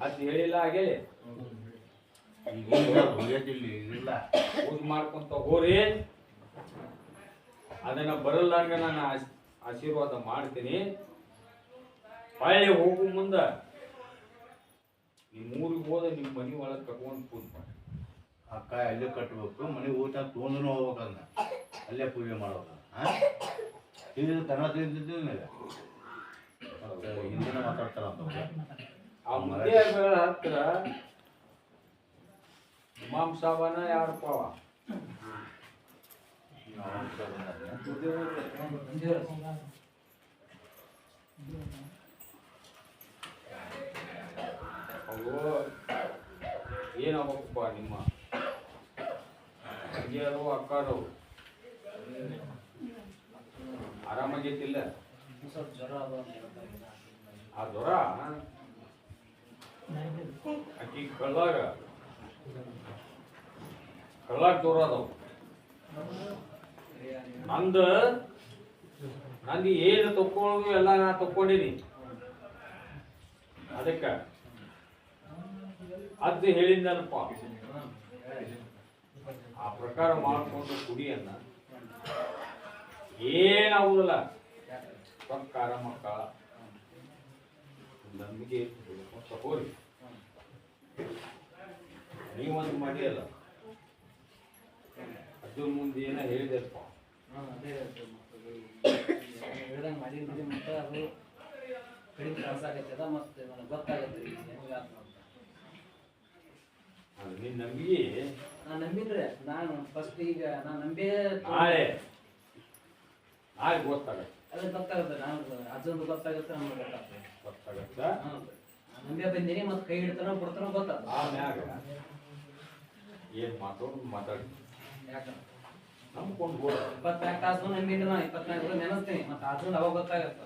ಅದ್ ಹೇಳಿಲ್ಲ ಹಾಗೆ. ಪೂಜೆ ಮಾಡ್ಕೊಂತ ಹೋರಿ ಅದನ್ನ ಬರಲ್ಲಂಗ ನಾನು ಆಶ್- ಆಶೀರ್ವಾದ ಮಾಡ್ತೀನಿ. ಹೊಳ್ಳಿ ಹೋಗು ಮುಂದ ನಿಮ್ಮ ಊರಿಗೆ ಹೋದ ನಿಮ್ಮ ಮನೆ ಒಳಗೆ ಕಟ್ಕೊಂಡು ಕೂತ್ ಮಾಡಿ. ಅಕ್ಕ ಅಲ್ಲೇ ಕಟ್ಬೇಕು? ಮನೆ ಊಟ ತೊಗೊಂಡು ಹೋಗ್ಬೇಕಂದ ಅಲ್ಲೇ ಪೂಜೆ ಮಾಡ್ಬೇಕು ಹಾ? ತಿಂದಿದ್ದು ನಿನಗೆ ಹಿಂದಿನ ಮಾತಾಡ್ತಾರ ಅಂತ ಆ ಮುಂದೆ ಹತ್ರ ಇಮಾಮ್ ಸಾಬನ ಯಾರಪ್ಪ ಅವ? ಏನಾಗಬೇಕಪ್ಪ ನಿಮ್ಮ? ಅಜ್ಜಿಯರು ಅಕ್ಕಾರು ಆರಾಮಾಗೈತಿಲ್ಲ ಸ್ವಲ್ಪ ಜ್ವರ ಅದ ಆ ಜ್ವರ? ಆಕಿ ಕಳ್ಳಾಗ. ಕಳ್ಳಾಗ ಜ್ವರ ಅದಾವ. ನಂದ, ನಂದು ಏನು ತಕ್ಕೊಳ್ಳೋದು ಎಲ್ಲ ನಾ ತಕ್ಕೊಂಡಿನಿ. ಅದಕ್ಕೆ ಅದು ಹೇಳಿದ್ದನಪ್ಪ ಆ ಪ್ರಕಾರ ಮಾಡಿಕೊಂಡು ಕುಡಿಯನ್ನ ಏನಾಗುದಿಲ್ಲ ಪಕ್ಕಾರ ಮಕ್ಕಳ. ನಂಬಿಕೆ ತಗೋರಿ ನೀವೊಂದು ಮಾಡಿಯಲ್ಲ ಅದು ಮುಂದೆ ಏನೋ ಹೇಳಿದೆಪ್ಪ ಹೇಳ್ದಂಗೆ ಮಾಡೀನಿ ಮತ್ತೆ ಅದು ಕಡಿಮೆ ತ್ರಾಸ ಆಗತ್ತದ ಮತ್ತೆ ನನಗೆ ಗೊತ್ತಾಗತ್ತೆ ಈಗ ಹೆಂಗಾತು ಅಂತ. ಅದು ನಿನ್ನ ನಂಬಿಕೆ ನಾನು ನಂಬಿದ್ರೆ ನಾನು ಫಸ್ಟ್ ಈಗ ನಾನು ನಂಬೇ ನಾಳೆ. ನಾಳೆ ಗೊತ್ತಾಗತ್ತೆ. ಅದು ಗೊತ್ತಾಗುತ್ತೆ ನಾನು ಅಜ್ಜಂದು ಗೊತ್ತಾಗುತ್ತೆ ನಮ್ಗೆ ಗೊತ್ತಾಗ್ತದೆ ಗೊತ್ತಾಗತ್ತ. ನಾನ್ ಬಂದೀನಿ ಮತ್ತೆ ಕೈ ಹಿಡ್ತಾನೋ ಕೊಡ್ತಾನೋ ಗೊತ್ತಾಗ್ತದೆ ಆಮ್ಯಾಗ ಏನ್ ಮಾತಾಡೋದು ಮಾತಾಡಿ. ಯಾಕಂದ್ರೆ ನಂಬ್ಕೊಂಡು ಹೋದ ಇಪ್ಪತ್ನಾಲ್ಕು ತಾಸು ನಂಬಿದ್ರೆ ನಾನು ಇಪ್ಪತ್ನಾಲ್ಕು ನೆನಸ್ತೀನಿ ಮತ್ತೆ ಅಜ್ಜಂದು ಅವಾಗ ಗೊತ್ತಾಗತ್ತೆ.